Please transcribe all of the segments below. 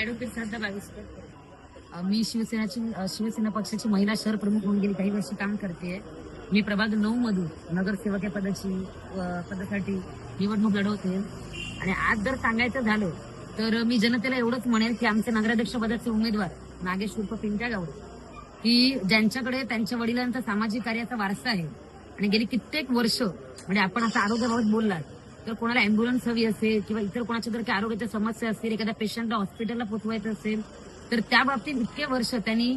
Advocate श्रद्धा बावीसकर मी शिवसेनाची शिवसेना पक्षाची महिला शहर प्रमुख म्हणून गेली. काही वर्ष काम करते मी प्रभाग नऊ मधून नगरसेवक या पदाची पदासाठी निवडणूक लढवते. आणि आज जर सांगायचं झालं तर मी जनतेला एवढंच म्हणेल की आमचे नगराध्यक्ष पदाचे उमेदवार नागेश उर्फ पिंट्या गावडे. की ज्यांच्याकडे त्यांच्या वडिलांचा सामाजिक कार्याचा वारसा आहे. आणि गेली कित्येक वर्ष म्हणजे आपण असं आरोग्याबाबत बोललात तर कोणाला अँब्युलन्स हवी असेल किंवा इतर कोणाच्या जर काही आरोग्याच्या समस्या असतील एखाद्या पेशंटला हॉस्पिटलला पोचवायचं असेल तर त्या बाबतीत इतके वर्ष त्यांनी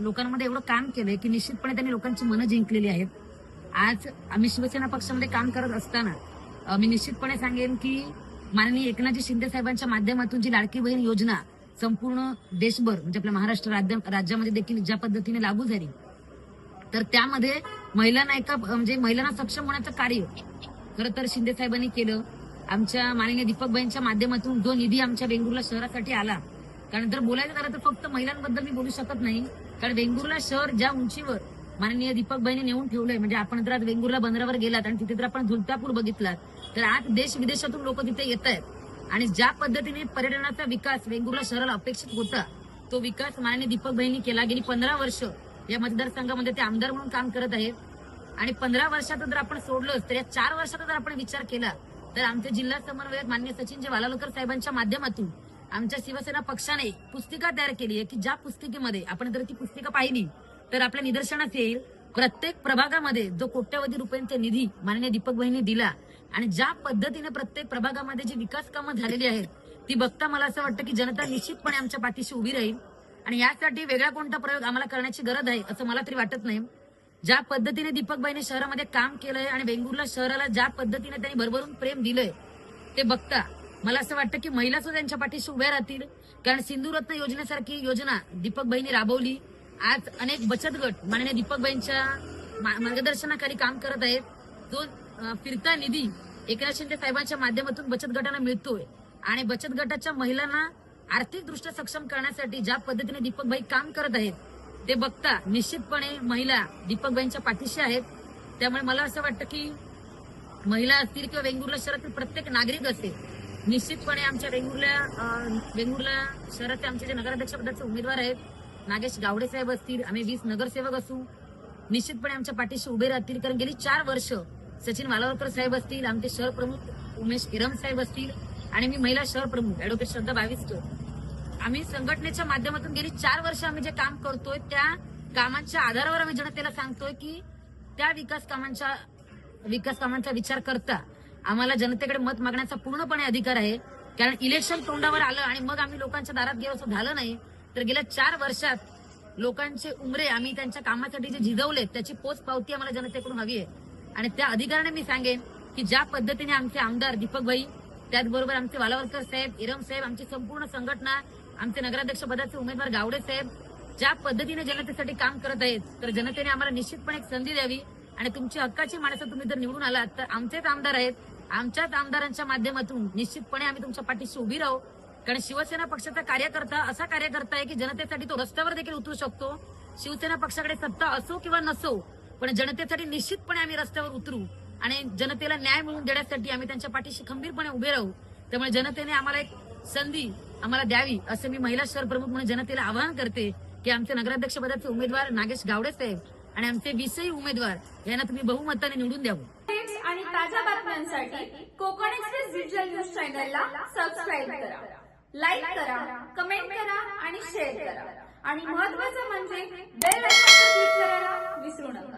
लोकांमध्ये एवढं काम केलंय की निश्चितपणे त्यांनी लोकांची मनं जिंकलेली आहेत. आज आम्ही शिवसेना पक्षामध्ये काम करत असताना मी निश्चितपणे सांगेन की माननीय एकनाथजी शिंदे साहेबांच्या माध्यमातून जी लाडकी बहीण योजना संपूर्ण देशभर म्हणजे आपल्या महाराष्ट्र राज्य राज्यामध्ये देखील ज्या पद्धतीने लागू झाली तर त्यामध्ये महिलांना एका म्हणजे महिलांना सक्षम होण्याचं कार्य खरं तर शिंदे साहेबांनी केलं. आमच्या माननीय दीपकबाईंच्या माध्यमातून जो निधी आमच्या वेंगुर्ला शहरासाठी आला. कारण जर बोलायचं झालं तर फक्त महिलांबद्दल मी बोलू शकत नाही. कारण वेंगुर्ला शहर ज्या उंचीवर माननीय दीपकबाईंनी नेऊन ठेवलंय म्हणजे आपण जर आज वेंगुर्ला बंदरावर गेलात आणि तिथे जर आपण झुलतापूर बघितलात तर आज देश विदेशातून लोक तिथे येत आहेत आणि ज्या पद्धतीने पर्यटनाचा विकास वेंगुर्ला शहराला अपेक्षित होता तो विकास माननीय दीपकबाईंनी केला. गेली पंधरा वर्ष या मतदारसंघामध्ये ते आमदार म्हणून काम करत आहेत. आणि पंधरा वर्षात जर आपण सोडलोच तर या चार वर्षाचा जर आपण विचार केला तर आमचे जिल्हा समन्वयक मान्य सचिनजी वालालकर साहेबांच्या माध्यमातून आमच्या शिवसेना पक्षाने पुस्तिका तयार केली आहे की ज्या पुस्तिकेमध्ये आपण जर ती पुस्तिका पाहिली तर आपल्या निदर्शनास येईल प्रत्येक प्रभागामध्ये जो कोट्यवधी रुपयांचा निधी माननीय दीपक बहिणी दिला आणि ज्या पद्धतीने प्रत्येक प्रभागामध्ये जी विकास कामं झालेली आहेत ती बघता मला असं वाटतं की जनता निश्चितपणे आमच्या पाठीशी उभी राहील. आणि यासाठी वेगळा कोणता प्रयोग आम्हाला करण्याची गरज आहे असं मला तरी वाटत नाही. ज्या पद्धतीने दीपकबाईने शहरामध्ये काम केलंय आणि वेंगुर्ला शहराला ज्या पद्धतीने त्यांनी भरभरून प्रेम दिलंय ते बघता मला असं वाटतं की महिला सुद्धा त्यांच्या पाठीशी उभ्या राहतील. कारण सिंधुरत्न योजनेसारखी योजना दीपकबाईंनी राबवली. आज अनेक बचत गट माननीय दीपकबाईंच्या मा- मार्गदर्शनाखाली काम करत आहेत. जो फिरता निधी एकनाथ शिंदे साहेबांच्या माध्यमातून बचत गटांना मिळतोय. आणि बचत गटाच्या महिलांना आर्थिकदृष्ट्या सक्षम करण्यासाठी ज्या पद्धतीने दीपकबाई काम करत आहेत ते बघता निश्चितपणे महिला दीपकबाईंच्या पाठीशी आहेत. त्यामुळे मला असं वाटतं की महिला असतील किंवा वेंगुर्ला शहरातील प्रत्येक नागरिक असेल निश्चितपणे आमच्या वेंगुर्ला वेंगुर्ला शहराचे आमचे जे नगराध्यक्षपदाचे उमेदवार आहेत नागेश गावडे साहेब असतील आम्ही वीस नगरसेवक असू निश्चितपणे आमच्या पाठीशी उभे राहतील. कारण गेली चार वर्ष सचिन वालावरकर साहेब असतील आमचे शहर प्रमुख उमेश किरम साहेब असतील आणि मी महिला शहर प्रमुख ऍडव्होकेट श्रद्धा बाविस्कर. आम्ही संघटनेच्या माध्यमातून गेली चार वर्ष आम्ही जे काम करतोय त्या कामांच्या आधारावर आम्ही जनतेला सांगतोय की त्या विकास कामांच्या विकास कामांचा विचार करता. आम्हाला जनतेकडे मत मागण्याचा पूर्णपणे अधिकार आहे. कारण इलेक्शन तोंडावर आलं आणि मग आम्ही लोकांच्या दारात गेलो असं झालं नाही. तर गेल्या चार वर्षात लोकांचे उमरे आम्ही त्यांच्या कामासाठी जे झिजवले त्याची पोच पावती आम्हाला जनतेकडून हवी आहे. आणि त्या अधिकाराने मी सांगेन की ज्या पद्धतीने आमचे आमदार दीपकभाई त्याचबरोबर आमचे वालावरकर साहेब इरम साहेब आमची संपूर्ण संघटना आमचे नगराध्यक्ष पदाचे उमेदवार गावडे साहेब ज्या पद्धतीने जनतेसाठी काम करत आहेत तर जनतेने आम्हाला निश्चितपणे एक संधी द्यावी. आणि तुमची हक्काची माणसं तुम्ही जर निवडून आलात तर आमचेच आमदार आहेत. आमच्याच आमदारांच्या माध्यमातून निश्चितपणे आम्ही तुमच्या पाठीशी उभी राहू. कारण शिवसेना पक्षाचा कार्यकर्ता असा कार्यकर्ता आहे की जनतेसाठी तो रस्त्यावर देखील उतरू शकतो. शिवसेना पक्षाकडे सत्ता असो किंवा नसो पण जनतेसाठी निश्चितपणे आम्ही रस्त्यावर उतरू. आणि जनतेला न्याय मिळवून देण्यासाठी आम्ही त्यांच्या पाठीशी खंबीरपणे उभे राहू. त्यामुळे जनतेने आम्हाला एक संधी आम्हाला द्यावी असं मी महिला शहर प्रमुख म्हणून जनतेला आवाहन करते की आमचे नगराध्यक्ष पदाचे उमेदवार नागेश गावडे साहेब आणि आमचे विषयी उमेदवार यांना तुम्ही बहुमताने निवडून द्यावं. आणि ताज्या बातम्यांसाठी कोकण एक्सप्रेस डिजिटल न्यूज चॅनलला सबस्क्राईब करा. लाईक करा कमेंट करा आणि शेअर करा. आणि महत्वाचं म्हणजे बेल क्लिक करायला विसरू नका.